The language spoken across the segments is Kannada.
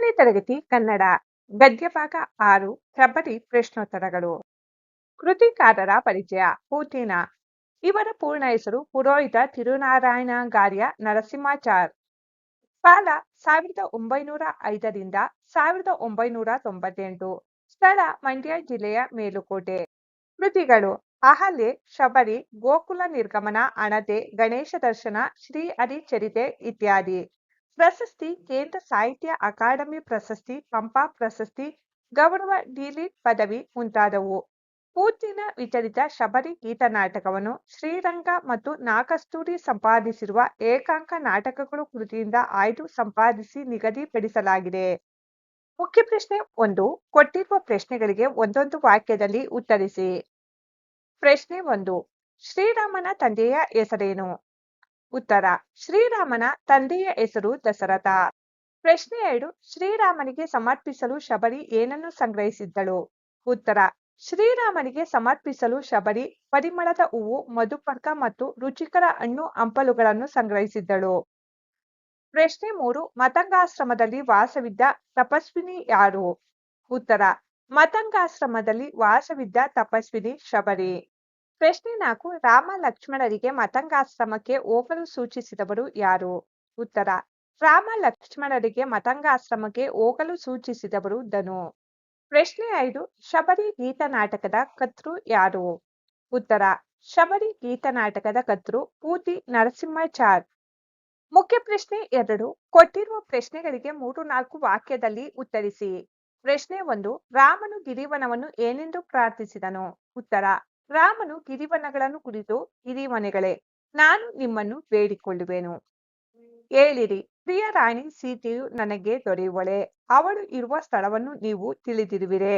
ಹತ್ತನೇ ತರಗತಿ ಕನ್ನಡ ಗದ್ಯಭಾಗ ಆರು ಪ್ರಬರಿ ಪ್ರಶ್ನೋತ್ತರಗಳು. ಕೃತಿಕಾರರ ಪರಿಚಯ, ಪೂತಿನ. ಇವರ ಪೂರ್ಣ ಹೆಸರು ಪುರೋಹಿತ ತಿರುನಾರಾಯಣಗಾರ್ಯ ನರಸಿಂಹಾಚಾರ್. ಕಾಲ ಸಾವಿರದ ಒಂಬೈನೂರ ಐದರಿಂದ ಸಾವಿರದ ಒಂಬೈನೂರ ತೊಂಬತ್ತೆಂಟು. ಸ್ಥಳ ಮಂಡ್ಯ ಜಿಲ್ಲೆಯ ಮೇಲುಕೋಟೆ. ಕೃತಿಗಳು ಅಹಲೆ ಶಬರಿ, ಗೋಕುಲ ನಿರ್ಗಮನ, ಅಣತೆ, ಗಣೇಶ ದರ್ಶನ, ಶ್ರೀ ಹರಿಚರಿತೆ ಇತ್ಯಾದಿ. ಪ್ರಶಸ್ತಿ, ಕೇಂದ್ರ ಸಾಹಿತ್ಯ ಅಕಾಡೆಮಿ ಪ್ರಶಸ್ತಿ, ಪಂಪಾ ಪ್ರಶಸ್ತಿ, ಗೌರವ ಡಿಲಿಟ್ ಪದವಿ ಮುಂತಾದವು. ಪೂತಿನ ವಿಚಲಿತ ಶಬರಿ ಗೀತನಾಟಕವನ್ನು ಶ್ರೀರಂಗ ಮತ್ತು ನಾಗಸ್ತೂರಿ ಸಂಪಾದಿಸಿರುವ ಏಕಾಂಕ ನಾಟಕಗಳು ಕೃತಿಯಿಂದ ಆಯ್ದು ಸಂಪಾದಿಸಿ ನಿಗದಿಪಡಿಸಲಾಗಿದೆ. ಮುಖ್ಯ ಪ್ರಶ್ನೆ ಒಂದು, ಕೊಟ್ಟಿರುವ ಪ್ರಶ್ನೆಗಳಿಗೆ ಒಂದೊಂದು ವಾಕ್ಯದಲ್ಲಿ ಉತ್ತರಿಸಿ. ಪ್ರಶ್ನೆ ಒಂದು, ಶ್ರೀರಾಮನ ತಂದೆಯ ಹೆಸರೇನು? ಉತ್ತರ, ಶ್ರೀರಾಮನ ತಂದೆಯ ಹೆಸರು ದಶರಥ ಪ್ರಶ್ನೆ ಎರಡು, ಶ್ರೀರಾಮನಿಗೆ ಸಮರ್ಪಿಸಲು ಶಬರಿ ಏನನ್ನು ಸಂಗ್ರಹಿಸಿದ್ದಳು? ಉತ್ತರ, ಶ್ರೀರಾಮನಿಗೆ ಸಮರ್ಪಿಸಲು ಶಬರಿ ಪರಿಮಳದ ಹೂವು, ಮಧುಪರ್ಕ ಮತ್ತು ರುಚಿಕರ ಹಣ್ಣು ಹಂಪಲುಗಳನ್ನು ಸಂಗ್ರಹಿಸಿದ್ದಳು. ಪ್ರಶ್ನೆ ಮೂರು, ಮತಂಗಾಶ್ರಮದಲ್ಲಿ ವಾಸವಿದ್ದ ತಪಸ್ವಿನಿ ಯಾರು? ಉತ್ತರ, ಮತಂಗಾಶ್ರಮದಲ್ಲಿ ವಾಸವಿದ್ದ ತಪಸ್ವಿನಿ ಶಬರಿ. ಪ್ರಶ್ನೆ ನಾಲ್ಕು, ರಾಮ ಲಕ್ಷ್ಮಣರಿಗೆ ಮತಂಗಾಶ್ರಮಕ್ಕೆ ಹೋಗಲು ಸೂಚಿಸಿದವರು ಯಾರು? ಉತ್ತರ, ರಾಮ ಲಕ್ಷ್ಮಣರಿಗೆ ಮತಂಗಾಶ್ರಮಕ್ಕೆ ಹೋಗಲು ಸೂಚಿಸಿದವರು ಧನು. ಪ್ರಶ್ನೆ ಐದು, ಶಬರಿ ಗೀತನಾಟಕದ ಕತೃ ಯಾರು? ಉತ್ತರ, ಶಬರಿ ಗೀತನಾಟಕದ ಕತೃ ಪೂತಿ ನರಸಿಂಹಾಚಾರ್. ಮುಖ್ಯ ಪ್ರಶ್ನೆ ಎರಡು, ಕೊಟ್ಟಿರುವ ಪ್ರಶ್ನೆಗಳಿಗೆ ಮೂರು ನಾಲ್ಕು ವಾಕ್ಯದಲ್ಲಿ ಉತ್ತರಿಸಿ. ಪ್ರಶ್ನೆ ಒಂದು, ರಾಮನು ಗಿರಿವನವನ್ನು ಏನೆಂದು ಪ್ರಾರ್ಥಿಸಿದನು? ಉತ್ತರ ರಾಮನು ಗಿರಿವನಗಳನ್ನು ಕುರಿತು ಗಿರಿವನೆಗಳೇ ನಾನು ನಿಮ್ಮನ್ನು ಬೇಡಿಕೊಳ್ಳುವೆನು. ಹೇಳಿರಿ ಪ್ರಿಯ ರಾಣಿ ಸೀತೆಯು ನನಗೆ ದೊರೆಯುವಳೆ. ಅವಳು ಇರುವ ಸ್ಥಳವನ್ನು ನೀವು ತಿಳಿದಿರುವಿರೇ.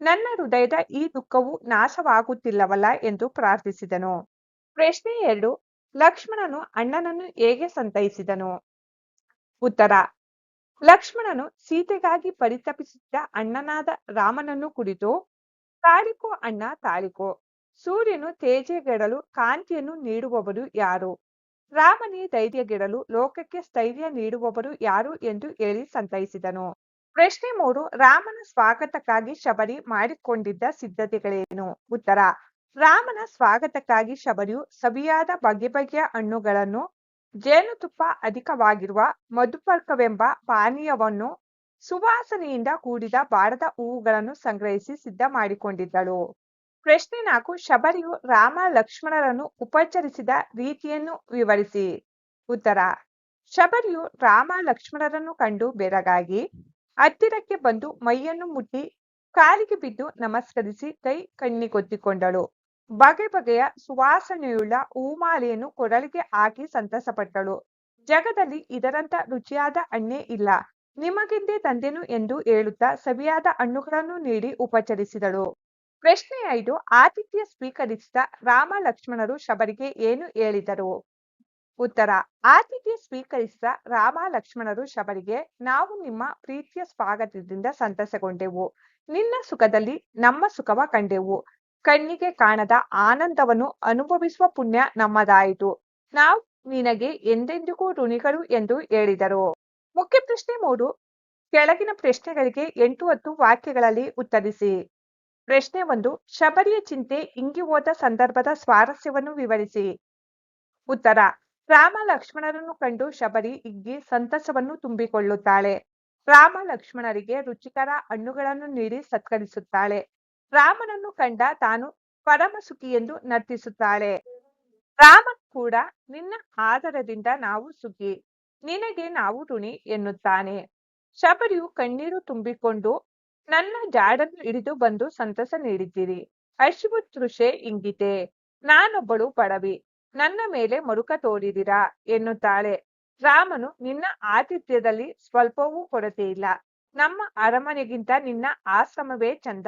ನನ್ನ ಹೃದಯದ ಈ ದುಃಖವು ನಾಶವಾಗುತ್ತಿಲ್ಲವಲ್ಲ ಎಂದು ಪ್ರಾರ್ಥಿಸಿದನು. ಪ್ರಶ್ನೆ ಎರಡು, ಲಕ್ಷ್ಮಣನು ಅಣ್ಣನನ್ನು ಹೇಗೆ ಸಂತೈಸಿದನು? ಉತ್ತರ, ಲಕ್ಷ್ಮಣನು ಸೀತೆಗಾಗಿ ಪರಿತಪಿಸಿದ್ದ ಅಣ್ಣನಾದ ರಾಮನನ್ನು ಕುರಿತು, ತಾಳಿಕೋ ಅಣ್ಣ, ತಾಳಿಕೋ. ಸೂರ್ಯನು ತೇಜಗೆಡಲು ಕಾಂತಿಯನ್ನು ನೀಡುವವರು ಯಾರು? ರಾಮನೇ ಧೈರ್ಯಗೆಡಲು ಲೋಕಕ್ಕೆ ಸ್ಥೈರ್ಯ ನೀಡುವವರು ಯಾರು ಎಂದು ಹೇಳಿ ಸಂತೈಸಿದನು. ಪ್ರಶ್ನೆ ಮೂರು, ರಾಮನ ಸ್ವಾಗತಕ್ಕಾಗಿ ಶಬರಿ ಮಾಡಿಕೊಂಡಿದ್ದ ಸಿದ್ಧತೆಗಳೇನು? ಉತ್ತರ, ರಾಮನ ಸ್ವಾಗತಕ್ಕಾಗಿ ಶಬರಿಯು ಸವಿಯಾದ ಬಗೆ ಬಗೆಯ ಹಣ್ಣುಗಳನ್ನು, ಜೇನುತುಪ್ಪ ಅಧಿಕವಾಗಿರುವ ಮಧುಪರ್ಕವೆಂಬ ಪಾನೀಯವನ್ನು, ಸುವಾಸನೆಯಿಂದ ಕೂಡಿದ ಬಾಡದ ಹೂವುಗಳನ್ನು ಸಂಗ್ರಹಿಸಿ ಸಿದ್ಧ ಮಾಡಿಕೊಂಡಿದ್ದಳು ಪ್ರಶ್ನೆ ನಾಲ್ಕು, ಶಬರಿಯು ರಾಮ ಲಕ್ಷ್ಮಣರನ್ನು ಉಪಚರಿಸಿದ ರೀತಿಯನ್ನು ವಿವರಿಸಿ. ಉತ್ತರ, ಶಬರಿಯು ರಾಮ ಲಕ್ಷ್ಮಣರನ್ನು ಕಂಡು ಬೆರಗಾಗಿ ಹತ್ತಿರಕ್ಕೆ ಬಂದು ಮೈಯನ್ನು ಮುಟ್ಟಿ ಕಾಲಿಗೆ ಬಿದ್ದು ನಮಸ್ಕರಿಸಿ ಕೈ ಕಣ್ಣಿಗೊತ್ತಿಕೊಂಡಳು. ಬಗೆ ಬಗೆಯ ಸುವಾಸನೆಯುಳ್ಳ ಹೂಮಾಲೆಯನ್ನು ಕೊರಳಿಗೆ ಹಾಕಿ ಸಂತಸಪಟ್ಟಳು. ಜಗದಲ್ಲಿ ಇದರಂತ ರುಚಿಯಾದ ಹಣ್ಣೇ ಇಲ್ಲ. ನಿಮಗೆಂದೇ ತಂದೆನು ಎಂದು ಹೇಳುತ್ತಾ ಸವಿಯಾದ ಹಣ್ಣುಗಳನ್ನು ನೀಡಿ ಉಪಚರಿಸಿದಳು. ಪ್ರಶ್ನೆ ಐದು, ಆತಿಥ್ಯ ಸ್ವೀಕರಿಸಿದ ರಾಮ ಲಕ್ಷ್ಮಣರು ಶಬರಿಗೆ ಏನು ಹೇಳಿದರು? ಉತ್ತರ, ಆತಿಥ್ಯ ಸ್ವೀಕರಿಸಿದ ರಾಮ ಲಕ್ಷ್ಮಣರು ಶಬರಿಗೆ ನಾವು ನಿಮ್ಮ ಪ್ರೀತಿಯ ಸ್ವಾಗತದಿಂದ ಸಂತಸಗೊಂಡೆವು. ನಿನ್ನ ಸುಖದಲ್ಲಿ ನಮ್ಮ ಸುಖವ ಕಂಡೆವು. ಕಣ್ಣಿಗೆ ಕಾಣದ ಆನಂದವನ್ನು ಅನುಭವಿಸುವ ಪುಣ್ಯ ನಮ್ಮದಾಯಿತು. ನಾವು ನಿನಗೆ ಎಂದೆಂದಿಗೂ ಋಣಿಗಳು ಎಂದು ಹೇಳಿದರು. ಮುಖ್ಯ ಪ್ರಶ್ನೆ ಮೂರು, ಕೆಳಗಿನ ಪ್ರಶ್ನೆಗಳಿಗೆ ಎಂಟು ಹತ್ತು ವಾಕ್ಯಗಳಲ್ಲಿ ಉತ್ತರಿಸಿ. ಪ್ರಶ್ನೆ ಒಂದು, ಶಬರಿಯ ಚಿಂತೆ ಇಂಗಿ ಹೋದ ಸಂದರ್ಭದ ಸ್ವಾರಸ್ಯವನ್ನು ವಿವರಿಸಿ. ಉತ್ತರ, ರಾಮ ಲಕ್ಷ್ಮಣರನ್ನು ಕಂಡು ಶಬರಿ ಇಗ್ಗಿ ಸಂತಸವನ್ನು ತುಂಬಿಕೊಳ್ಳುತ್ತಾಳೆ. ರಾಮ ಲಕ್ಷ್ಮಣರಿಗೆ ರುಚಿಕರ ಹಣ್ಣುಗಳನ್ನು ನೀಡಿ ಸತ್ಕರಿಸುತ್ತಾಳೆ. ರಾಮನನ್ನು ಕಂಡ ತಾನು ಪರಮ ಸುಖಿ ಎಂದು ನರ್ತಿಸುತ್ತಾಳೆ. ರಾಮ ಕೂಡ, ನಿನ್ನ ಆದರದಿಂದ ನಾವು ಸುಖಿ. ನಿನಗೆ ನಾವು ಋಣಿ ಎನ್ನುತ್ತಾನೆ. ಶಬರಿಯು ಕಣ್ಣೀರು ತುಂಬಿಕೊಂಡು ನನ್ನ ಜಾಡನ್ನು ಹಿಡಿದು ಬಂದು ಸಂತಸ ನೀಡಿದ್ದೀರಿ. ಅಶ್ವು ತೃಷೆ ಇಂಗಿತೆ, ನಾನೊಬ್ಬಳು ಪಡವಿ. ನನ್ನ ಮೇಲೆ ಮರುಕ ತೋರಿದಿರಾ ಎನ್ನುತ್ತಾಳೆ. ರಾಮನು ನಿನ್ನ ಆತಿಥ್ಯದಲ್ಲಿ ಸ್ವಲ್ಪವೂ ಕೊರತೆ ಇಲ್ಲ. ನಮ್ಮ ಅರಮನೆಗಿಂತ ನಿನ್ನ ಆಶ್ರಮವೇ ಚಂದ.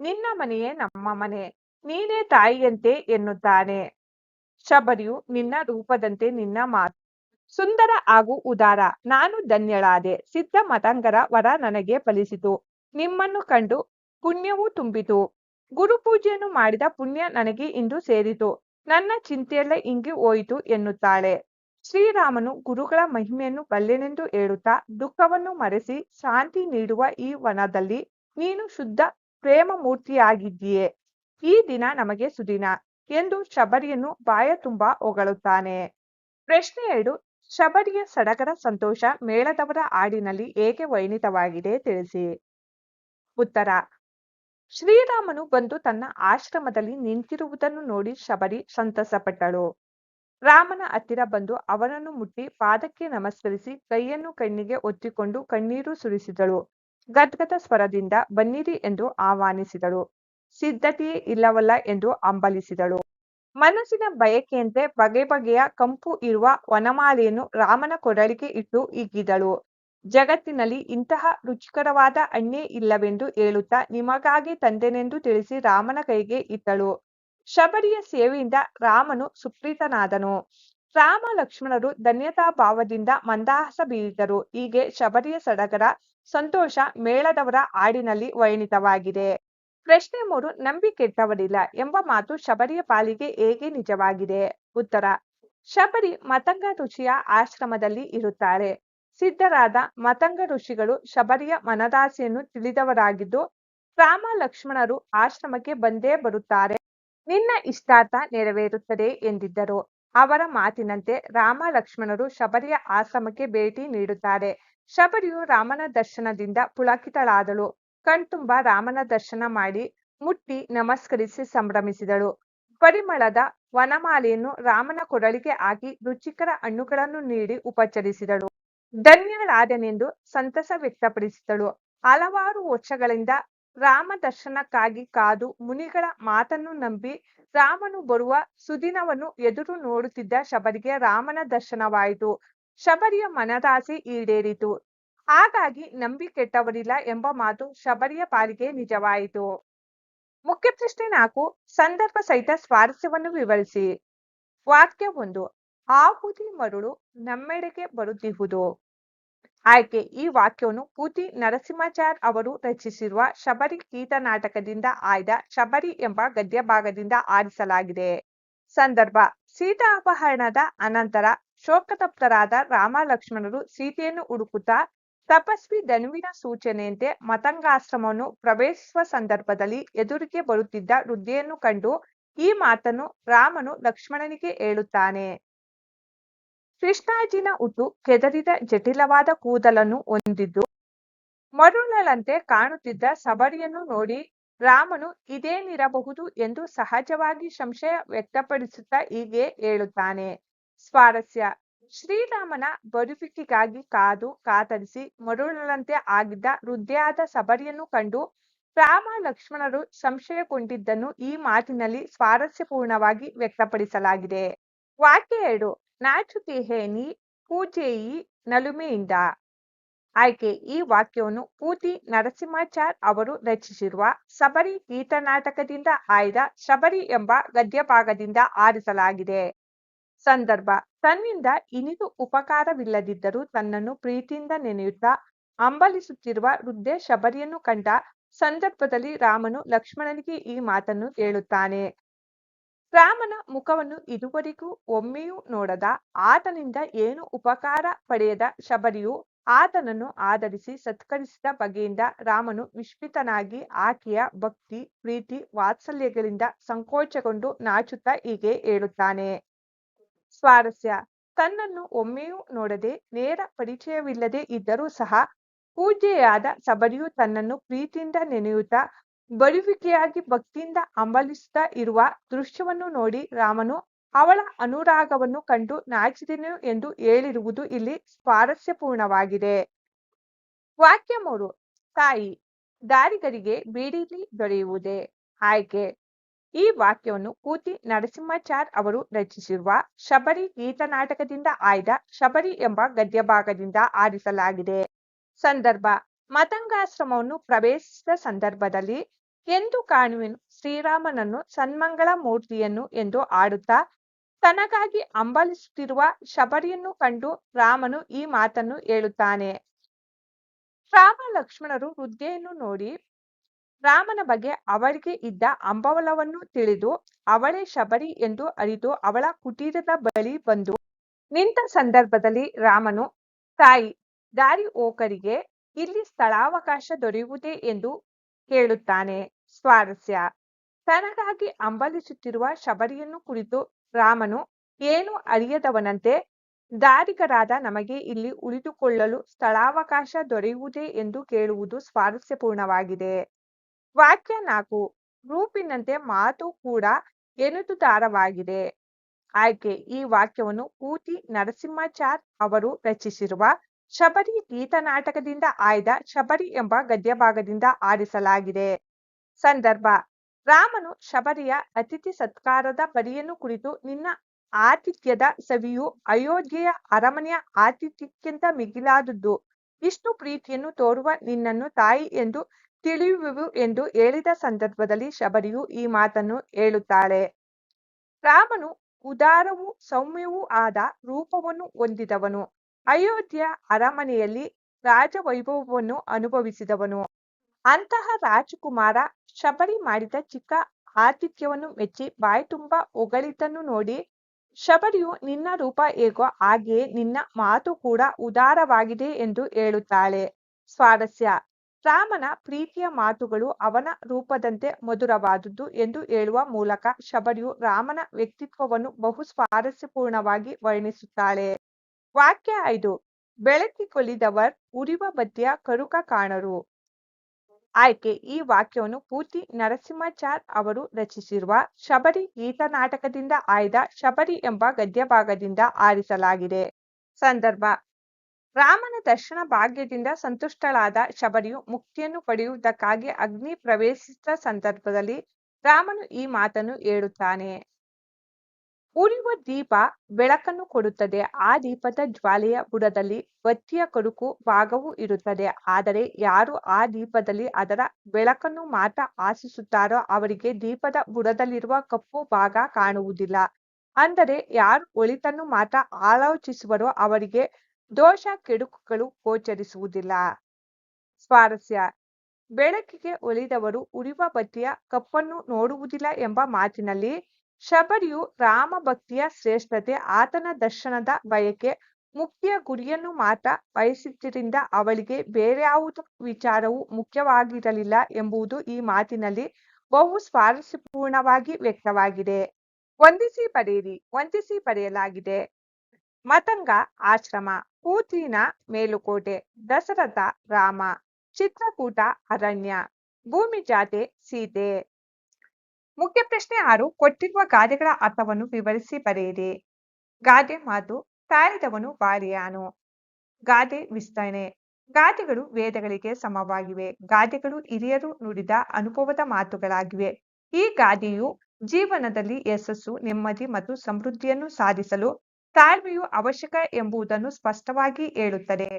ನಿನ್ನ ಮನೆಯೇ ನಮ್ಮ ಮನೆ. ನೀನೇ ತಾಯಿಯಂತೆ ಎನ್ನುತ್ತಾನೆ. ಶಬರಿಯು ನಿನ್ನ ರೂಪದಂತೆ ನಿನ್ನ ಮಾತು. ಸುಂದರ ಹಾಗೂ ಉದಾರ. ನಾನು ಧನ್ಯಳಾದೆ. ಸಿದ್ಧ ಮತಂಗರ ವರ ನನಗೆ ಫಲಿಸಿತು. ನಿಮ್ಮನ್ನು ಕಂಡು ಪುಣ್ಯವೂ ತುಂಬಿತು. ಗುರುಪೂಜೆಯನ್ನು ಮಾಡಿದ ಪುಣ್ಯ ನನಗೆ ಇಂದು ಸೇರಿತು. ನನ್ನ ಚಿಂತೆಯೆಲ್ಲ ಇಂಗಿ ಹೋಯಿತು ಎನ್ನುತ್ತಾಳೆ. ಶ್ರೀರಾಮನು ಗುರುಗಳ ಮಹಿಮೆಯನ್ನು ಬಲ್ಲೆನೆಂದು ಹೇಳುತ್ತಾ ದುಃಖವನ್ನು ಮರೆಸಿ ಶಾಂತಿ ನೀಡುವ ಈ ವನದಲ್ಲಿ ನೀನು ಶುದ್ಧ ಪ್ರೇಮ ಮೂರ್ತಿಯಾಗಿದ್ದೀಯೆ ಈ ದಿನ ನಮಗೆ ಸುದಿನ ಎಂದು ಶಬರಿಯನ್ನು ಬಾಯ ತುಂಬಾ ಹೊಗಳುತ್ತಾನೆ. ಪ್ರಶ್ನೆ ಎರಡು, ಶಬರಿಯ ಸಡಗರ ಸಂತೋಷ ಮೇಳದವರ ಹಾಡಿನಲ್ಲಿ ಏಕೆ ವೈಣಿತವಾಗಿದೆ ತಿಳಿಸಿ. ಉತ್ತರ. ಶ್ರೀರಾಮನು ಬಂದು ತನ್ನ ಆಶ್ರಮದಲ್ಲಿ ನಿಂತಿರುವುದನ್ನು ನೋಡಿ ಶಬರಿ ಸಂತಸಪಟ್ಟಳು. ರಾಮನ ಹತ್ತಿರ ಬಂದು ಅವನನ್ನು ಮುಟ್ಟಿ ಪಾದಕ್ಕೆ ನಮಸ್ಕರಿಸಿ ಕೈಯನ್ನು ಕಣ್ಣಿಗೆ ಒತ್ತಿಕೊಂಡು ಕಣ್ಣೀರು ಸುರಿಸಿದಳು. ಗದ್ಗದ ಸ್ವರದಿಂದ ಬನ್ನಿರಿ ಎಂದು ಆಹ್ವಾನಿಸಿದಳು. ಸಿದ್ಧತೆಯೇ ಇಲ್ಲವಲ್ಲ ಎಂದು ಅಂಬಲಿಸಿದಳು ಮನಸ್ಸಿನ ಬಯಕೆಯಂತೆ ಬಗೆ ಬಗೆಯ ಕಂಪು ಇರುವ ವನಮಾಲೆಯನ್ನು ರಾಮನ ಕೊರಳಿಗೆ ಇಟ್ಟು ಹಿಗ್ಗಿದಳು ಜಗತ್ತಿನಲ್ಲಿ ಇಂತಹ ರುಚಿಕರವಾದ ಹಣ್ಣೇ ಇಲ್ಲವೆಂದು ಹೇಳುತ್ತಾ ನಿಮಗಾಗಿ ತಂದೆನೆಂದು ತಿಳಿಸಿ ರಾಮನ ಕೈಗೆ ಇದ್ದಳು ಶಬರಿಯ ಸೇವೆಯಿಂದ ರಾಮನು ಸುಪ್ರೀತನಾದನು. ರಾಮ ಲಕ್ಷ್ಮಣರು ಧನ್ಯತಾ ಭಾವದಿಂದ ಮಂದಹಾಸ ಬೀರಿದರು. ಹೀಗೆ ಶಬರಿಯ ಸಡಗರ, ಸಂತೋಷ ಮೇಳದವರ ಹಾಡಿನಲ್ಲಿ ವರ್ಣಿತವಾಗಿದೆ ಪ್ರಶ್ನೆ ಮೂರು, ನಂಬಿ ಕೆಟ್ಟವರಿಲ್ಲ ಎಂಬ ಮಾತು ಶಬರಿಯ ಪಾಲಿಗೆ ಹೇಗೆ ನಿಜವಾಗಿದೆ? ಉತ್ತರ, ಶಬರಿ ಮತಂಗ ಋಷಿಯ ಆಶ್ರಮದಲ್ಲಿ ಇರುತ್ತಾರೆ. ಸಿದ್ಧರಾದ ಮತಂಗ ಋಷಿಗಳು ಶಬರಿಯ ಮನದಾಸೆಯನ್ನು ತಿಳಿದವರಾಗಿದ್ದು, ರಾಮ ಲಕ್ಷ್ಮಣರು ಆಶ್ರಮಕ್ಕೆ ಬಂದೇ ಬರುತ್ತಾರೆ. ನಿನ್ನ ಇಷ್ಟಾರ್ಥ ನೆರವೇರುತ್ತದೆ ಎಂದಿದ್ದರು. ಅವರ ಮಾತಿನಂತೆ ರಾಮ ಲಕ್ಷ್ಮಣರು ಶಬರಿಯ ಆಶ್ರಮಕ್ಕೆ ಭೇಟಿ ನೀಡುತ್ತಾರೆ. ಶಬರಿಯು ರಾಮನ ದರ್ಶನದಿಂದ ಪುಳಕಿತಳಾದಳು. ಕಣ್ತುಂಬ ರಾಮನ ದರ್ಶನ ಮಾಡಿ ಮುಟ್ಟಿ ನಮಸ್ಕರಿಸಿ ಸಂಭ್ರಮಿಸಿದಳು. ಪರಿಮಳದ ವನಮಾಲೆಯನ್ನು ರಾಮನ ಕೊರಳಿಗೆ ಹಾಕಿ ರುಚಿಕರ ಹಣ್ಣುಗಳನ್ನು ನೀಡಿ ಉಪಚರಿಸಿದಳು. ಧನ್ಯಳಾದನೆಂದು ಸಂತಸ ವ್ಯಕ್ತಪಡಿಸಿದಳು. ಹಲವಾರು ವರ್ಷಗಳಿಂದ ರಾಮ ದರ್ಶನಕ್ಕಾಗಿ ಕಾದು ಮುನಿಗಳ ಮಾತನ್ನು ನಂಬಿ ರಾಮನು ಬರುವ ಸುದಿನವನ್ನು ಎದುರು ನೋಡುತ್ತಿದ್ದ ಶಬರಿಗೆ ರಾಮನ ದರ್ಶನವಾಯಿತು. ಶಬರಿಯ ಮನದಾಸೆ ಈಡೇರಿತು. ಹಾಗಾಗಿ ನಂಬಿ ಕೆಟ್ಟವರಿಲ್ಲ ಎಂಬ ಮಾತು ಶಬರಿಯ ಪಾಲಿಗೆ ನಿಜವಾಯಿತು. ಮುಖ್ಯ ಪ್ರಶ್ನೆ ನಾಲ್ಕು, ಸಂದರ್ಭ ಸಹಿತ ಸ್ವಾರಸ್ಯವನ್ನು ವಿವರಿಸಿ. ವಾಕ್ಯ ಒಂದು, ಆಹುತಿ ಮರುಳು ನಮ್ಮೆಡೆಗೆ ಬರುತ್ತಿಹುದು. ಆಯ್ಕೆ. ಈ ವಾಕ್ಯವನ್ನು ಪೂತಿ ನರಸಿಂಹಾಚಾರ್ ಅವರು ರಚಿಸಿರುವ ಶಬರಿ ಗೀತ ನಾಟಕದಿಂದ ಆಯ್ದ ಶಬರಿ ಎಂಬ ಗದ್ಯ ಭಾಗದಿಂದ ಆರಿಸಲಾಗಿದೆ. ಸಂದರ್ಭ. ಸೀತಾ ಅಪಹರಣದ ಅನಂತರ ಶೋಕತಪ್ತರಾದ ರಾಮ ಲಕ್ಷ್ಮಣರು ಸೀತೆಯನ್ನು ಹುಡುಕುತ್ತಾ ತಪಸ್ವಿ ಧನುವಿನ ಸೂಚನೆಯಂತೆ ಮತಂಗಾಶ್ರಮವನ್ನು ಪ್ರವೇಶಿಸುವ ಸಂದರ್ಭದಲ್ಲಿ ಎದುರಿಗೆ ಬರುತ್ತಿದ್ದ ವೃದ್ಧೆಯನ್ನು ಕಂಡು ಈ ಮಾತನ್ನು ರಾಮನು ಲಕ್ಷ್ಮಣನಿಗೆ ಹೇಳುತ್ತಾನೆ. ಕೃಷ್ಣಾಜಿನ ಉಟ್ಟು ಕೆದರಿದ ಜಟಿಲವಾದ ಕೂದಲನ್ನು ಹೊಂದಿದ್ದು, ಮರುಳಲಂತೆ ಕಾಣುತ್ತಿದ್ದ ಸಬರಿಯನ್ನು ನೋಡಿ ರಾಮನು ಇದೇನಿರಬಹುದು ಎಂದು ಸಹಜವಾಗಿ ಸಂಶಯ ವ್ಯಕ್ತಪಡಿಸುತ್ತಾ ಹೀಗೆ ಹೇಳುತ್ತಾನೆ. ಸ್ವಾರಸ್ಯ. ಶ್ರೀರಾಮನ ಬರುವಿಕೆಗಾಗಿ ಕಾದು ಕಾತರಿಸಿ ಮರುಳಲಂತೆ ಆಗಿದ್ದ ವೃದ್ಧೆಯಾದ ಸಬರಿಯನ್ನು ಕಂಡು ರಾಮ ಲಕ್ಷ್ಮಣರು ಸಂಶಯಗೊಂಡಿದ್ದನ್ನು ಈ ಮಾತಿನಲ್ಲಿ ಸ್ವಾರಸ್ಯಪೂರ್ಣವಾಗಿ ವ್ಯಕ್ತಪಡಿಸಲಾಗಿದೆ. ವಾಕ್ಯ ಎರಡು. ನಾಚುತಿಹೇನಿ ಪೂಜೆಯಿ ನಲುಮೆಯಿಂದ. ಆಯ್ಕೆ, ಈ ವಾಕ್ಯವನ್ನು ಪೂತಿ ನರಸಿಂಹಾಚಾರ್ ಅವರು ರಚಿಸಿರುವ ಶಬರಿ ಗೀತನಾಟಕದಿಂದ ಆಯ್ದ ಶಬರಿ ಎಂಬ ಗದ್ಯ ಭಾಗದಿಂದ ಆರಿಸಲಾಗಿದೆ. ಸಂದರ್ಭ, ತನ್ನಿಂದ ಇನಿದು ಉಪಕಾರವಿಲ್ಲದಿದ್ದರೂ ತನ್ನನ್ನು ಪ್ರೀತಿಯಿಂದ ನೆನೆಯುತ್ತಾ ಅಂಬಲಿಸುತ್ತಿರುವ ವೃದ್ಧೆ ಶಬರಿಯನ್ನು ಕಂಡ ಸಂದರ್ಭದಲ್ಲಿ ರಾಮನು ಲಕ್ಷ್ಮಣನಿಗೆ ಈ ಮಾತನ್ನು ಹೇಳುತ್ತಾನೆ. ರಾಮನ ಮುಖವನ್ನು ಇದುವರೆಗೂ ಒಮ್ಮೆಯೂ ನೋಡದ ಆತನಿಂದ ಏನು ಉಪಕಾರ ಪಡೆಯದ ಶಬರಿಯು ಆತನನ್ನು ಆಧರಿಸಿ ಸತ್ಕರಿಸಿದ ಬಗೆಯಿಂದ ರಾಮನು ವಿಸ್ಮಿತನಾಗಿ ಆಕೆಯ ಭಕ್ತಿ, ಪ್ರೀತಿ, ವಾತ್ಸಲ್ಯಗಳಿಂದ ಸಂಕೋಚಗೊಂಡು ನಾಚುತ್ತಾ ಹೀಗೆ ಹೇಳುತ್ತಾನೆ. ಸ್ವಾರಸ್ಯ. ತನ್ನನ್ನು ಒಮ್ಮೆಯೂ ನೋಡದೆ ನೇರ ಪರಿಚಯವಿಲ್ಲದೆ ಇದ್ದರೂ ಸಹ ಪೂಜ್ಯೆಯಾದ ಶಬರಿಯು ತನ್ನನ್ನು ಪ್ರೀತಿಯಿಂದ ನೆನೆಯುತ್ತಾ ಬರುವಿಕೆಯಾಗಿ ಭಕ್ತಿಯಿಂದ ಅಂಬಲಿಸುತ್ತಾ ಇರುವ ದೃಶ್ಯವನ್ನು ನೋಡಿ ರಾಮನು ಅವಳ ಅನುರಾಗವನ್ನು ಕಂಡು ನಾಚಿದೆನು ಎಂದು ಹೇಳಿರುವುದು ಇಲ್ಲಿ ಸ್ವಾರಸ್ಯಪೂರ್ಣವಾಗಿದೆ. ವಾಕ್ಯ ಮೂರು. ತಾಯಿ, ದಾರಿಗರಿಗೆ ಬೀಡಿಲಿ ದೊರೆಯುವುದೇ? ಆಯ್ಕೆ. ಈ ವಾಕ್ಯವನ್ನು ಕೂತಿ ನರಸಿಂಹಾಚಾರ್ ಅವರು ರಚಿಸಿರುವ ಶಬರಿ ಗೀತನಾಟಕದಿಂದ ಆಯ್ದ ಶಬರಿ ಎಂಬ ಗದ್ಯ ಭಾಗದಿಂದ ಆರಿಸಲಾಗಿದೆ. ಸಂದರ್ಭ. ಮತಂಗಾಶ್ರಮವನ್ನು ಪ್ರವೇಶಿಸಿದ ಸಂದರ್ಭದಲ್ಲಿ ಎಂದು ಕಾಣುವೆನು, ಶ್ರೀರಾಮನನ್ನು ಸನ್ಮಂಗಳ ಮೂರ್ತಿಯನ್ನು ಎಂದು ಆಡುತ್ತಾ, ತನಗಾಗಿ ಅಂಬಲಿಸುತ್ತಿರುವ ಶಬರಿಯನ್ನು ಕಂಡು ರಾಮನು ಈ ಮಾತನ್ನು ಹೇಳುತ್ತಾನೆ. ರಾಮ ಲಕ್ಷ್ಮಣರು ವೃದ್ಧೆಯನ್ನು ನೋಡಿ ರಾಮನ ಬಗ್ಗೆ ಅವಳಿಗೆ ಇದ್ದ ಅಂಬವಲವನ್ನು ತಿಳಿದು, ಅವಳೇ ಶಬರಿ ಎಂದು ಅರಿತು ಅವಳ ಕುಟೀರದ ಬಳಿ ಬಂದು ನಿಂತ ಸಂದರ್ಭದಲ್ಲಿ ರಾಮನು, ತಾಯಿ, ದಾರಿ ಹೋಕರಿಗೆ ಇಲ್ಲಿ ಸ್ಥಳಾವಕಾಶ ದೊರೆಯುವುದೇ ಎಂದು ಹೇಳುತ್ತಾನೆ ಸ್ವಾರಸ್ಯ. ತನಗಾಗಿ ಅಂಬಲಿಸುತ್ತಿರುವ ಶಬರಿಯನ್ನು ಕುರಿತು ರಾಮನು ಏನು ಅರಿಯದವನಂತೆ ದಾರಿಗರಾದ ನಮಗೆ ಇಲ್ಲಿ ಉಳಿದುಕೊಳ್ಳಲು ಸ್ಥಳಾವಕಾಶ ದೊರೆಯುವುದೇ ಎಂದು ಕೇಳುವುದು ಸ್ವಾರಸ್ಯಪೂರ್ಣವಾಗಿದೆ. ವಾಕ್ಯ ನಾಲ್ಕು. ರೂಪಿನಂತೆ ಮಾತು ಕೂಡ ಎನ್ನುವುದಾರವಾಗಿದೆ ಆಯ್ಕೆ. ಈ ವಾಕ್ಯವನ್ನು ಕೂತಿ ನರಸಿಂಹಾಚಾರ್ ಅವರು ರಚಿಸಿರುವ ಶಬರಿ ಗೀತನಾಟಕದಿಂದ ಆಯ್ದ ಶಬರಿ ಎಂಬ ಗದ್ಯಭಾಗದಿಂದ ಆರಿಸಲಾಗಿದೆ. ಸಂದರ್ಭ, ರಾಮನು ಶಬರಿಯ ಅತಿಥಿ ಸತ್ಕಾರದ ಪರಿಯನ್ನು ಕುರಿತು ನಿನ್ನ ಆತಿಥ್ಯದ ಸವಿಯು ಅಯೋಧ್ಯೆಯ ಅರಮನೆಯ ಆತಿಥ್ಯಕ್ಕಿಂತ ಮಿಗಿಲಾದದ್ದು ಇಷ್ಟು ಪ್ರೀತಿಯನ್ನು ತೋರುವ ನಿನ್ನನ್ನು ತಾಯಿ ಎಂದು ತಿಳಿಯುವೆವು ಎಂದು ಹೇಳಿದ ಸಂದರ್ಭದಲ್ಲಿ ಶಬರಿಯು ಈ ಮಾತನ್ನು ಹೇಳುತ್ತಾಳೆ. ರಾಮನು ಉದಾರವೂ ಸೌಮ್ಯವೂ ಆದ ರೂಪವನ್ನು ಹೊಂದಿದವನು. ಅಯೋಧ್ಯೆಯ ಅರಮನೆಯಲ್ಲಿ ರಾಜವೈಭವವನ್ನು ಅನುಭವಿಸಿದವನು. ಅಂತಹ ರಾಜಕುಮಾರ ಶಬರಿ ಮಾಡಿದ ಚಿಕ್ಕ ಆತಿಥ್ಯವನ್ನು ಮೆಚ್ಚಿ ಬಾಯ್ತುಂಬ ಹೊಗಳಿದ್ದನ್ನು ನೋಡಿ ಶಬರಿಯು ನಿನ್ನ ರೂಪ ಹೇಗೋ ಹಾಗೆಯೇ ನಿನ್ನ ಮಾತು ಕೂಡ ಉದಾರವಾಗಿದೆ ಎಂದು ಹೇಳುತ್ತಾಳೆ. ಸ್ವಾರಸ್ಯ. ರಾಮನ ಪ್ರೀತಿಯ ಮಾತುಗಳು ಅವನ ರೂಪದಂತೆ ಮಧುರವಾದುದು ಎಂದು ಹೇಳುವ ಮೂಲಕ ಶಬರಿಯು ರಾಮನ ವ್ಯಕ್ತಿತ್ವವನ್ನು ಬಹು ಸ್ವಾರಸ್ಯಪೂರ್ಣವಾಗಿ ವರ್ಣಿಸುತ್ತಾಳೆ. ವಾಕ್ಯ ಐದು ಬೆಳಕಿಗೊಲಿದವರ್ ಉರಿವ ಮಧ್ಯ ಕರುಕ ಕಾಣರು. ಆಯ್ಕೆ, ಈ ವಾಕ್ಯವನ್ನು ಪೂರ್ತಿ ನರಸಿಂಹಾಚಾರ್ ಅವರು ರಚಿಸಿರುವ ಶಬರಿ ಗೀತನಾಟಕದಿಂದ ಆಯ್ದ ಶಬರಿ ಎಂಬ ಗದ್ಯಭಾಗದಿಂದ ಆರಿಸಲಾಗಿದೆ. ಸಂದರ್ಭ, ರಾಮನ ದರ್ಶನ ಭಾಗ್ಯದಿಂದ ಸಂತುಷ್ಟಳಾದ ಶಬರಿಯು ಮುಕ್ತಿಯನ್ನು ಪಡೆಯುವುದಕ್ಕಾಗಿ ಅಗ್ನಿ ಪ್ರವೇಶಿಸಿದ ಸಂದರ್ಭದಲ್ಲಿ ರಾಮನು ಈ ಮಾತನ್ನು ಹೇಳುತ್ತಾನೆ. ಉರಿಯುವ ದೀಪ ಬೆಳಕನ್ನು ಕೊಡುತ್ತದೆ. ಆ ದೀಪದ ಜ್ವಾಲೆಯ ಬುಡದಲ್ಲಿ ಬತ್ತಿಯ ಕಡುಕು ಭಾಗವೂ ಇರುತ್ತದೆ. ಆದರೆ ಯಾರು ಆ ದೀಪದಲ್ಲಿ ಅದರ ಬೆಳಕನ್ನು ಮಾತ್ರ ಆಶಿಸುತ್ತಾರೋ ಅವರಿಗೆ ದೀಪದ ಬುಡದಲ್ಲಿರುವ ಕಪ್ಪು ಭಾಗ ಕಾಣುವುದಿಲ್ಲ. ಅಂದರೆ ಯಾರು ಒಳಿತನ್ನು ಮಾತ್ರ ಆಲೋಚಿಸುವರೋ ಅವರಿಗೆ ದೋಷ ಕೆಡುಕುಗಳು ಗೋಚರಿಸುವುದಿಲ್ಲ. ಸ್ವಾರಸ್ಯ. ಬೆಳಕಿಗೆ ಒಲಿದವರು ಉರಿವ ಬತ್ತಿಯ ಕಪ್ಪನ್ನು ನೋಡುವುದಿಲ್ಲ ಎಂಬ ಮಾತಿನಲ್ಲಿ ಶಬರಿಯು ರಾಮ ಭಕ್ತಿಯ ಶ್ರೇಷ್ಠತೆ, ಆತನ ದರ್ಶನದ ಬಯಕೆ ಮುಕ್ತಿಯ ಗುರಿಯನ್ನು ಮಾತ್ರ ಬಯಸಿದ್ದರಿಂದ ಅವಳಿಗೆ ಬೇರ್ಯಾವುದು ವಿಚಾರವೂ ಮುಖ್ಯವಾಗಿರಲಿಲ್ಲ ಎಂಬುದು ಈ ಮಾತಿನಲ್ಲಿ ಬಹು ಸ್ವಾರಸ್ಯಪೂರ್ಣವಾಗಿ ವ್ಯಕ್ತವಾಗಿದೆ. ವಂದಿಸಿ ಪಡೆಯಿರಿ ವಂದಿಸಿ ಪಡೆಯಲಾಗಿದೆ ಮತಂಗ, ಆಶ್ರಮ ಕೂತಿನ ಮೇಲುಕೋಟೆ ದಶರಥ ರಾಮ, ಚಿತ್ರಕೂಟ, ಅರಣ್ಯ, ಭೂಮಿ ಜಾತೆ, ಸೀತೆ. ಮುಖ್ಯ ಪ್ರಶ್ನೆ ಆರು, ಕೊಟ್ಟಿರುವ ಗಾದೆಗಳ ಅರ್ಥವನ್ನು ವಿವರಿಸಿ ಬರೆಯಿರಿ. ಗಾದೆ ಮಾತು ತಾಳಿದವನು ಬಾರಿಯಾನು ಗಾದೆ ವಿಸ್ತರಣೆ. ಗಾದೆಗಳು ವೇದಗಳಿಗೆ ಸಮವಾಗಿವೆ. ಗಾದೆಗಳು ಹಿರಿಯರು ನುಡಿದ ಅನುಭವದ ಮಾತುಗಳಾಗಿವೆ. ಈ ಗಾದೆಯು ಜೀವನದಲ್ಲಿ ಯಶಸ್ಸು, ನೆಮ್ಮದಿ ಮತ್ತು ಸಮೃದ್ಧಿಯನ್ನು ಸಾಧಿಸಲು ತಾಳ್ಮೆಯು ಅವಶ್ಯಕ ಎಂಬುದನ್ನು ಸ್ಪಷ್ಟವಾಗಿ ಹೇಳುತ್ತದೆ.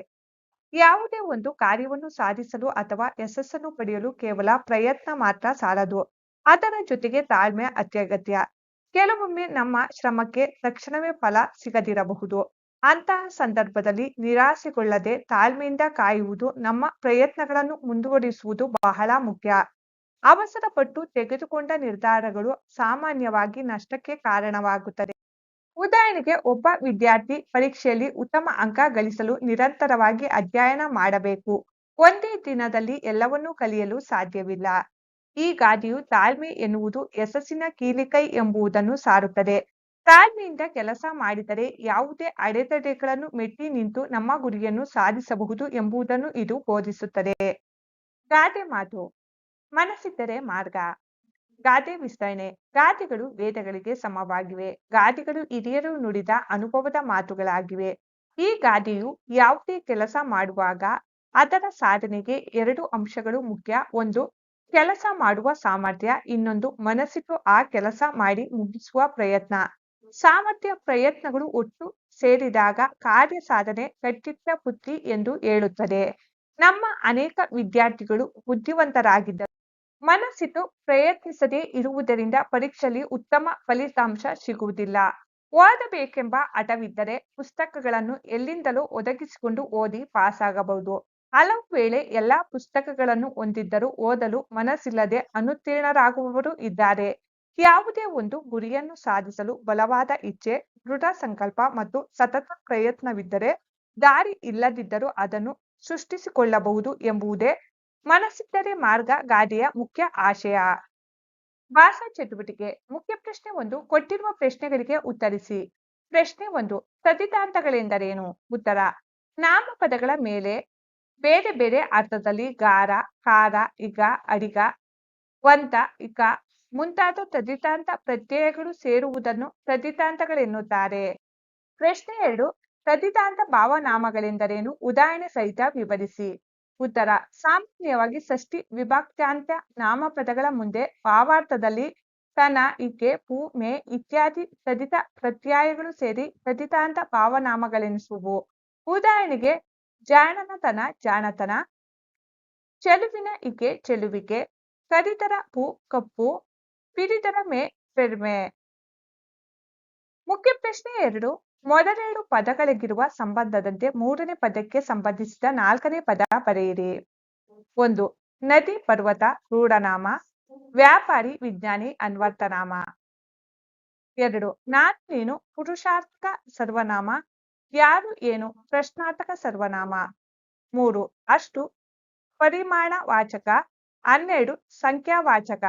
ಯಾವುದೇ ಒಂದು ಕಾರ್ಯವನ್ನು ಸಾಧಿಸಲು ಅಥವಾ ಯಶಸ್ಸನ್ನು ಪಡೆಯಲು ಕೇವಲ ಪ್ರಯತ್ನ ಮಾತ್ರ ಸಾಲದು. ಅದರ ಜೊತೆಗೆ ತಾಳ್ಮೆ, ಅತ್ಯಗತ್ಯ. ಕೆಲವೊಮ್ಮೆ ನಮ್ಮ ಶ್ರಮಕ್ಕೆ ತಕ್ಷಣವೇ ಫಲ ಸಿಗದಿರಬಹುದು. ಅಂತಹ ಸಂದರ್ಭದಲ್ಲಿ ನಿರಾಸೆಗೊಳ್ಳದೆ ತಾಳ್ಮೆಯಿಂದ ಕಾಯುವುದು ನಮ್ಮ ಪ್ರಯತ್ನಗಳನ್ನು ಮುಂದುವರಿಸುವುದು ಬಹಳ ಮುಖ್ಯ. ಅವಸರಪಟ್ಟು ತೆಗೆದುಕೊಂಡ ನಿರ್ಧಾರಗಳು ಸಾಮಾನ್ಯವಾಗಿ ನಷ್ಟಕ್ಕೆ ಕಾರಣವಾಗುತ್ತದೆ. ಉದಾಹರಣೆಗೆ, ಒಬ್ಬ ವಿದ್ಯಾರ್ಥಿ ಪರೀಕ್ಷೆಯಲ್ಲಿ ಉತ್ತಮ ಅಂಕ ಗಳಿಸಲು ನಿರಂತರವಾಗಿ ಅಧ್ಯಯನ ಮಾಡಬೇಕು. ಒಂದೇ ದಿನದಲ್ಲಿ ಎಲ್ಲವನ್ನೂ ಕಲಿಯಲು ಸಾಧ್ಯವಿಲ್ಲ. ಈ ಗಾದೆಯು ತಾಳ್ಮೆ ಎನ್ನುವುದು ಯಶಸ್ಸಿನ ಕೀಲಿಕೈ ಎಂಬುದನ್ನು ಸಾರುತ್ತದೆ. ತಾಳ್ಮೆಯಿಂದ ಕೆಲಸ ಮಾಡಿದರೆ ಯಾವುದೇ ಅಡೆತಡೆಗಳನ್ನು ಮೆಟ್ಟಿ ನಿಂತು ನಮ್ಮ ಗುರಿಯನ್ನು ಸಾಧಿಸಬಹುದು ಎಂಬುದನ್ನು ಇದು ಬೋಧಿಸುತ್ತದೆ. ಗಾದೆ ಮಾತು. ಮನಸ್ಸಿದ್ದರೆ ಮಾರ್ಗ. ಗಾದೆ ವಿಸ್ತರಣೆ. ಗಾದೆಗಳು ವೇದಗಳಿಗೆ ಸಮವಾಗಿವೆ. ಗಾದೆಗಳು ಹಿರಿಯರು ನುಡಿದ ಅನುಭವದ ಮಾತುಗಳಾಗಿವೆ. ಈ ಗಾದೆಯು ಯಾವುದೇ ಕೆಲಸ ಮಾಡುವಾಗ ಅದರ ಸಾಧನೆಗೆ ಎರಡು ಅಂಶಗಳು ಮುಖ್ಯ. ಒಂದು ಕೆಲಸ ಮಾಡುವ ಸಾಮರ್ಥ್ಯ ಇನ್ನೊಂದು. ಮನಸ್ಸಿಟ್ಟು ಆ ಕೆಲಸ ಮಾಡಿ ಮುಗಿಸುವ ಪ್ರಯತ್ನ. ಸಾಮರ್ಥ್ಯ ಪ್ರಯತ್ನಗಳು ಒಟ್ಟು ಸೇರಿದಾಗ ಕಾರ್ಯ ಸಾಧನೆ ಕಟ್ಟಿಟ್ಟ ಬುದ್ಧಿ ಎಂದು ಹೇಳುತ್ತದೆ. ನಮ್ಮ ಅನೇಕ ವಿದ್ಯಾರ್ಥಿಗಳು ಬುದ್ಧಿವಂತರಾಗಿದ್ದರು ಮನಸ್ಸಿಟ್ಟು ಪ್ರಯತ್ನಿಸದೇ ಇರುವುದರಿಂದ ಪರೀಕ್ಷೆಯಲ್ಲಿ ಉತ್ತಮ ಫಲಿತಾಂಶ ಸಿಗುವುದಿಲ್ಲ. ಓದಬೇಕೆಂಬ ಹಠವಿದ್ದರೆ ಪುಸ್ತಕಗಳನ್ನು ಎಲ್ಲಿಂದಲೂ ಒದಗಿಸಿಕೊಂಡು ಓದಿ ಪಾಸಾಗಬಹುದು. ಹಲವು ವೇಳೆ ಎಲ್ಲಾ ಪುಸ್ತಕಗಳನ್ನು ಹೊಂದಿದ್ದರೂ ಓದಲು ಮನಸ್ಸಿಲ್ಲದೆ ಅನುತ್ತೀರ್ಣರಾಗುವವರು ಇದ್ದಾರೆ. ಯಾವುದೇ ಒಂದು ಗುರಿಯನ್ನು ಸಾಧಿಸಲು ಬಲವಾದ ಇಚ್ಛೆ, ದೃಢ ಸಂಕಲ್ಪ ಮತ್ತು ಸತತ ಪ್ರಯತ್ನವಿದ್ದರೆ ದಾರಿ ಇಲ್ಲದಿದ್ದರೂ ಅದನ್ನು ಸೃಷ್ಟಿಸಿಕೊಳ್ಳಬಹುದು ಎಂಬುದೇ ಮನಸ್ಸಿದ್ದರೆ ಮಾರ್ಗ ಗಾದೆಯ ಮುಖ್ಯ ಆಶಯ. ಭಾಷಾ ಚಟುವಟಿಕೆ. ಮುಖ್ಯ ಪ್ರಶ್ನೆ ಒಂದು, ಕೊಟ್ಟಿರುವ ಪ್ರಶ್ನೆಗಳಿಗೆ ಉತ್ತರಿಸಿ. ಪ್ರಶ್ನೆ ಒಂದು, ಸತಿದಾಂತಗಳೆಂದರೇನು? ಉತ್ತರ, ನಾಮಪದಗಳ ಮೇಲೆ ಬೇರೆ ಬೇರೆ ಅರ್ಥದಲ್ಲಿ ಗಾರ ಕಾರ ಇಗ, ಅಡಿಗ, ವಂತ, ಇಕ ಮುಂತಾದ ತದಿತಾಂತ ಪ್ರತ್ಯಯಗಳು ಸೇರುವುದನ್ನು ತದಿತಾಂತಗಳೆನ್ನುತ್ತಾರೆ ಪ್ರಶ್ನೆ ಎರಡು ತದಿತಾಂತ ಭಾವನಾಮಗಳೆಂದರೇನು? ಉದಾಹರಣೆ ಸಹಿತ ವಿವರಿಸಿ. ಉತ್ತರ, ಸಾಮಾನ್ಯವಾಗಿ ಷಷ್ಠಿ ವಿಭಕ್ತ್ಯಾಂತ ನಾಮಪದಗಳ ಮುಂದೆ ಭಾವಾರ್ಥದಲ್ಲಿ ತನ, ಇಕೆ, ಪು, ಮೇ ಇತ್ಯಾದಿ ತದಿತ ಪ್ರತ್ಯಯಗಳು ಸೇರಿ ತದಿತಾಂತ ಭಾವನಾಮಗಳೆನಿಸುವು. ಉದಾಹರಣೆಗೆ ಜಾಣನತನ, ಜಾಣತನ. ಚೆಲುವಿನ ಇಕೆ ಚೆಲುವಿಕೆ ಸರಿತರ ಭೂ ಕಪ್ಪು. ಪಿರಿದರ ಮೇ ಪೆರ್ಮೆ ಮುಖ್ಯ ಪ್ರಶ್ನೆ ಎರಡು. ಮೊದಲೆರಡು ಪದಗಳಿಗಿರುವ ಸಂಬಂಧದಂತೆ ಮೂರನೇ ಪದಕ್ಕೆ ಸಂಬಂಧಿಸಿದ ನಾಲ್ಕನೇ ಪದ ಬರೆಯಿರಿ. ಒಂದು, ನದಿ, ಪರ್ವತ ರೂಢನಾಮ ವ್ಯಾಪಾರಿ, ವಿಜ್ಞಾನಿ ಅನ್ವರ್ಥನಾಮ ಎರಡು, ನಾನು, ನೀನು, ಪುರುಷಾರ್ಥ ಸರ್ವನಾಮ. ಯಾರು ಏನು ಪ್ರಶ್ನಾರ್ಥಕ ಸರ್ವನಾಮ? ಮೂರು ಅಷ್ಟು. ಪರಿಮಾಣ ವಾಚಕ ಹನ್ನೆರಡು ಸಂಖ್ಯಾವಾಚಕ.